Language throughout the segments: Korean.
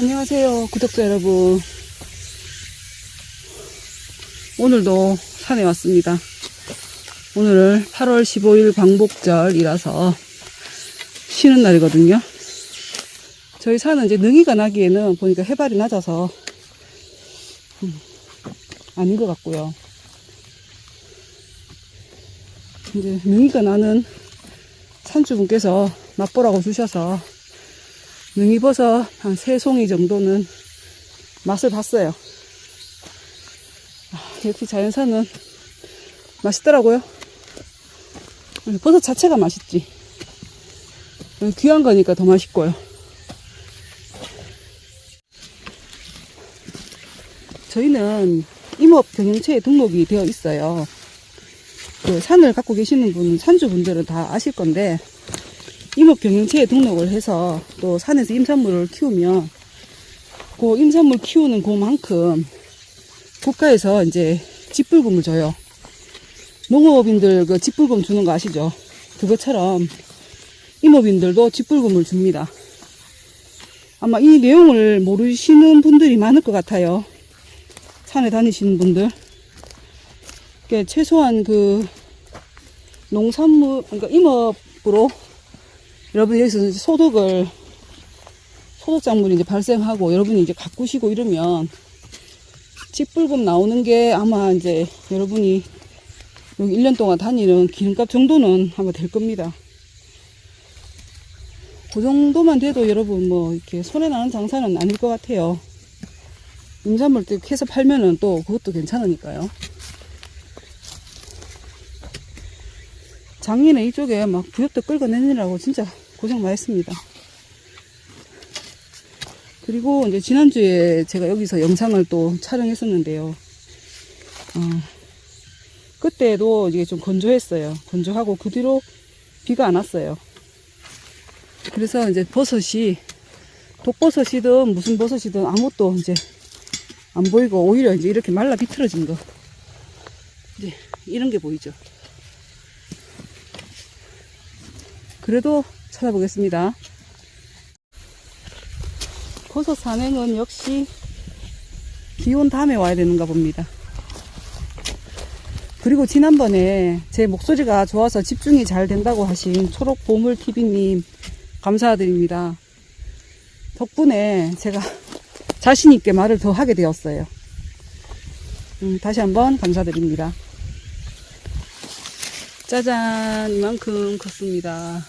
안녕하세요, 구독자 여러분. 오늘도 산에 왔습니다. 오늘 8월 15일 광복절이라서 쉬는 날이거든요. 저희 산은 이제 능이가 나기에는 보니까 해발이 낮아서 음, 아닌 것 같고요. 이제 능이가 나는 산주분께서 맛보라고 주셔서 능이버섯 한세 송이 정도는 맛을 봤어요. 아, 역시 자연산은 맛있더라고요. 버섯 자체가 맛있지. 귀한 거니까 더 맛있고요. 저희는 임업 경영체에 등록이 되어 있어요. 그 산을 갖고 계시는 분, 산주분들은 다 아실 건데, 임업 경영체에 등록을 해서 또 산에서 임산물을 키우면 그 임산물 키우는 그만큼 국가에서 이제 직불금을 줘요. 농업인들 그 직불금 주는 거 아시죠? 그것처럼 임업인들도 직불금을 줍니다. 아마 이 내용을 모르시는 분들이 많을 것 같아요. 산에 다니시는 분들. 최소한 그 농산물, 그러니까 임업으로 여러분이 여기서 이제 소득을 소득작물이 이제 발생하고 여러분이 이제 가꾸시고 이러면 직불금 나오는 게 아마 이제 여러분이 여기 1년 동안 다니는 기름값 정도는 아마 될 겁니다. 그 정도만 돼도 여러분 뭐 이렇게 손해나는 장사는 아닐 것 같아요. 임산물 때 캐서 팔면은 또 그것도 괜찮으니까요. 작년에 이쪽에 막 부엽도 끌어내느라고 진짜 고생 많이 했습니다. 그리고 이제 지난주에 제가 여기서 영상을 또 촬영했었는데요. 어, 그때도 이게 좀 건조했어요. 건조하고 그 뒤로 비가 안 왔어요. 그래서 이제 버섯이 독버섯이든 무슨 버섯이든 아무것도 이제 안 보이고 오히려 이제 이렇게 말라 비틀어진 거. 이제 이런 게 보이죠. 그래도 찾아보겠습니다. 버섯 산행은 역시 기온 다음에 와야 되는가 봅니다. 그리고 지난번에 제 목소리가 좋아서 집중이 잘 된다고 하신 초록 보물TV님 감사드립니다. 덕분에 제가 자신 있게 말을 더 하게 되었어요. 음, 다시 한번 감사드립니다. 짜잔, 이만큼 컸습니다.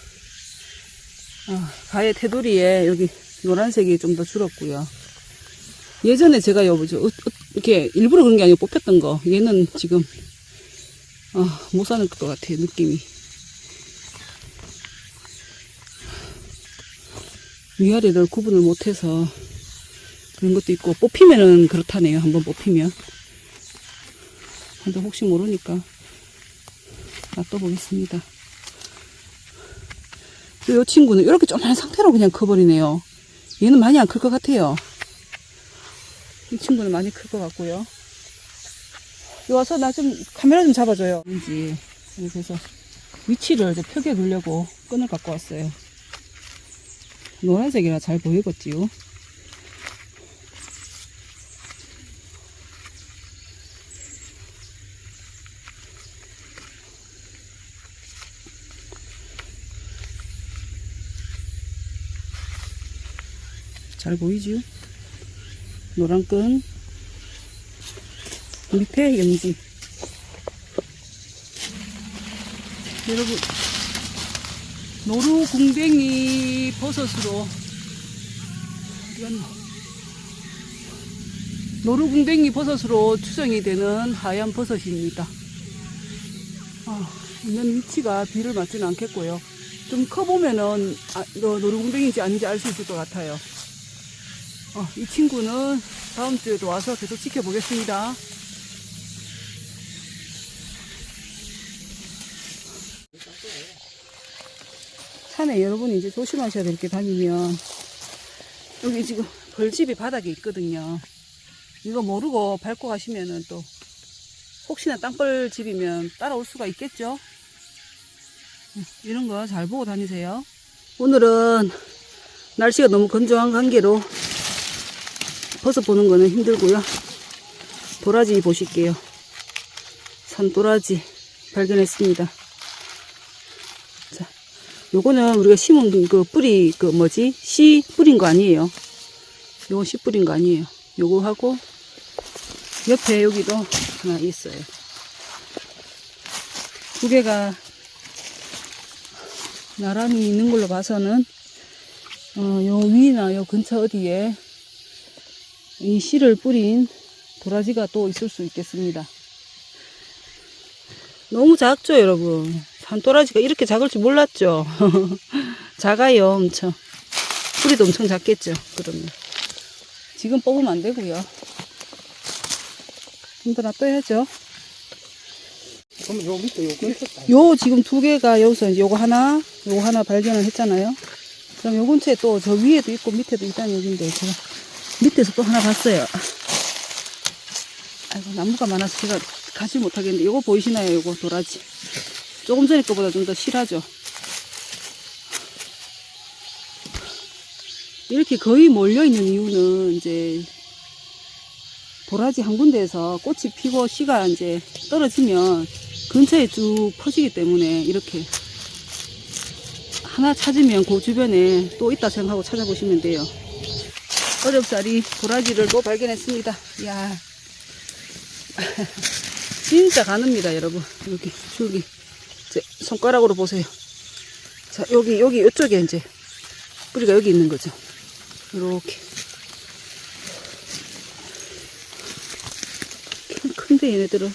아, 가해 테두리에 여기 노란색이 좀 더 줄었고요. 예전에 제가 요, 저, 어, 어, 이렇게 일부러 그런 게 아니고 뽑혔던 거. 얘는 지금, 아, 못 사는 것 같아요, 느낌이. 위아래를 구분을 못해서 그런 것도 있고, 뽑히면은 그렇다네요. 한번 뽑히면. 근데 혹시 모르니까 놔둬보겠습니다. 이 친구는 이렇게 조그만 상태로 그냥 커버리네요. 얘는 많이 안 클 것 같아요. 이 친구는 많이 클 것 같고요. 여기 와서 나 좀 카메라 좀 잡아줘요. 왠지 그래서 위치를 이제 펴게 두려고 끈을 갖고 왔어요. 노란색이라 잘 보이겠지요. 잘 보이죠? 노란 끈 밑에 연지 여러분 노루 궁뎅이 버섯으로 어디갔나? 노루 궁뎅이 버섯으로 추정이 되는 하얀 버섯입니다. 아, 있는 위치가 비를 맞지는 않겠고요. 좀 커보면은 아, 너 노루 궁뎅이인지 아닌지 알 수 있을 것 같아요. 어, 이 친구는 다음 주에도 와서 계속 지켜보겠습니다. 산에 여러분이 이제 조심하셔야 될 게 다니면 여기 지금 벌집이 바닥에 있거든요. 이거 모르고 밟고 가시면은 또 혹시나 땅벌집이면 따라올 수가 있겠죠? 음, 이런 거 잘 보고 다니세요. 오늘은 날씨가 너무 건조한 관계로 버섯 보는 거는 힘들고요. 도라지 보실게요. 산도라지 발견했습니다. 자, 요거는 우리가 심은 그 뿌리 그 뭐지 씨 뿌린 거 아니에요. 요거 씨 뿌린 거 아니에요. 요거 하고 옆에 여기도 하나 있어요. 두 개가 나란히 있는 걸로 봐서는 어, 요 위나 요 근처 어디에 이 씨를 뿌린 도라지가 또 있을 수 있겠습니다. 너무 작죠, 여러분? 산도라지가 이렇게 작을 줄 몰랐죠? 작아요, 엄청. 뿌리도 엄청 작겠죠, 그러면. 지금 뽑으면 안 되고요. 좀 더 놔둬야죠. 그러면 요 밑에 요 근처 요 지금 두 개가 여기서 이제 요거 하나, 요거 하나 발견을 했잖아요. 그럼 요 근처에 또 저 위에도 있고 밑에도 있다는 얘기인데 제가 밑에서 또 하나 봤어요. 아이고 나무가 많아서 제가 가지 못하겠는데 요거 보이시나요? 요거 도라지. 조금 전에 거보다 좀 더 실하죠. 이렇게 거의 몰려 있는 이유는 이제 도라지 한 군데에서 꽃이 피고 씨가 이제 떨어지면 근처에 쭉 퍼지기 때문에 이렇게 하나 찾으면 그 주변에 또 있다 생각하고 찾아보시면 돼요. 어렵사리 도라지를 또 발견했습니다. 이야. 진짜 가늡니다, 여러분. 여기, 줄기. 제 손가락으로 보세요. 자, 여기, 여기, 이쪽에 이제 뿌리가 여기 있는 거죠. 이렇게. 큰- 큰데, 얘네들은.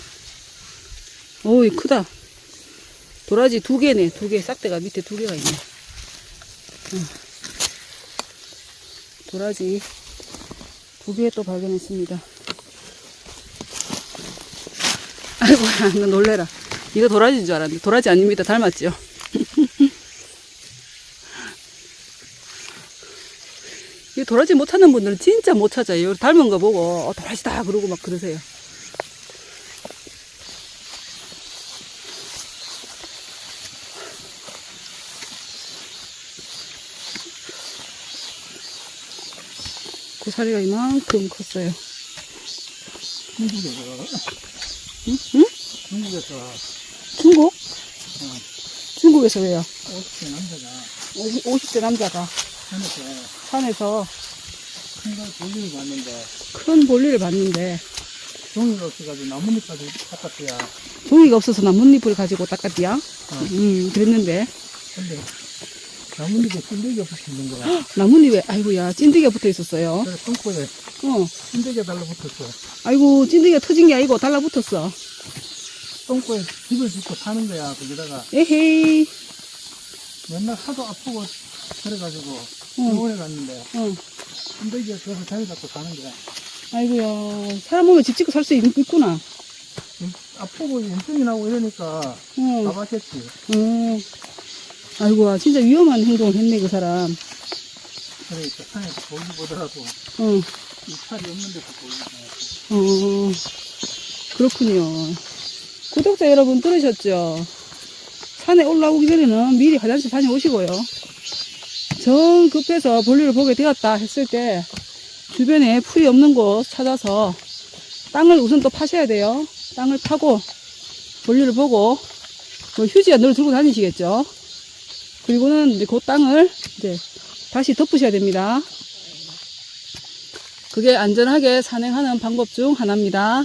오이, 크다. 도라지 두 개네, 두 개. 싹대가 밑에 두 개가 있네. 응. 도라지 두 개 또 발견했습니다. 아이고, 나 놀래라. 이거 도라지인 줄 알았는데, 도라지 아닙니다. 닮았죠? 이 도라지 못하는 분들은 진짜 못 찾아요. 닮은 거 보고, 어, 도라지다! 그러고 막 그러세요. 고사리가 이만큼 컸어요. 중국에서 응? 응? 중국에서 중국? 중국에서 왜요? 50대 남자가 50대 남자가 산에서 산에서 큰걸 볼일을 봤는데 큰 볼일을 봤는데 종이가 없어가지고 나뭇잎까지 깎았대야. 종이가 없어서 나뭇잎을 가지고 닦았디야? 어. 음, 그랬는데 근데 나뭇잎에 찐득이가 붙어 있는 거야. 나뭇잎에 아이고야 찐득이가 붙어 있었어요. 그래서 똥꼬에 어, 찐득이가 달라붙었어. 아이고 찐득이가 터진 게 아니고 달라붙었어. 똥꼬에 집을 짓고 사는 거야. 거기다가 에헤이, 맨날 하도 아프고 그래가지고 응. 병원에 갔는데 어, 찐득이가 그래서 자리 잡고 사는 거야. 아이고야 사람 오면 집 짓고 살 수 있구나. 음, 아프고 염증이 나고 이러니까 어, 가봤겠지. 어, 아이고야 진짜 위험한 행동을 했네 그 사람. 그러니까 산에서 보기 보더라도 어. 이빨이 없는 데서 보이네. 어, 그렇군요. 구독자 여러분 들으셨죠? 산에 올라오기 전에는 미리 화장실 다녀오시고요. 정 급해서 볼일을 보게 되었다 했을 때 주변에 풀이 없는 곳 찾아서 땅을 우선 또 파셔야 돼요. 땅을 파고 볼일을 보고 뭐 휴지야 늘 들고 다니시겠죠? 그리고는 이제 그 땅을 이제 다시 덮으셔야 됩니다. 그게 안전하게 산행하는 방법 중 하나입니다.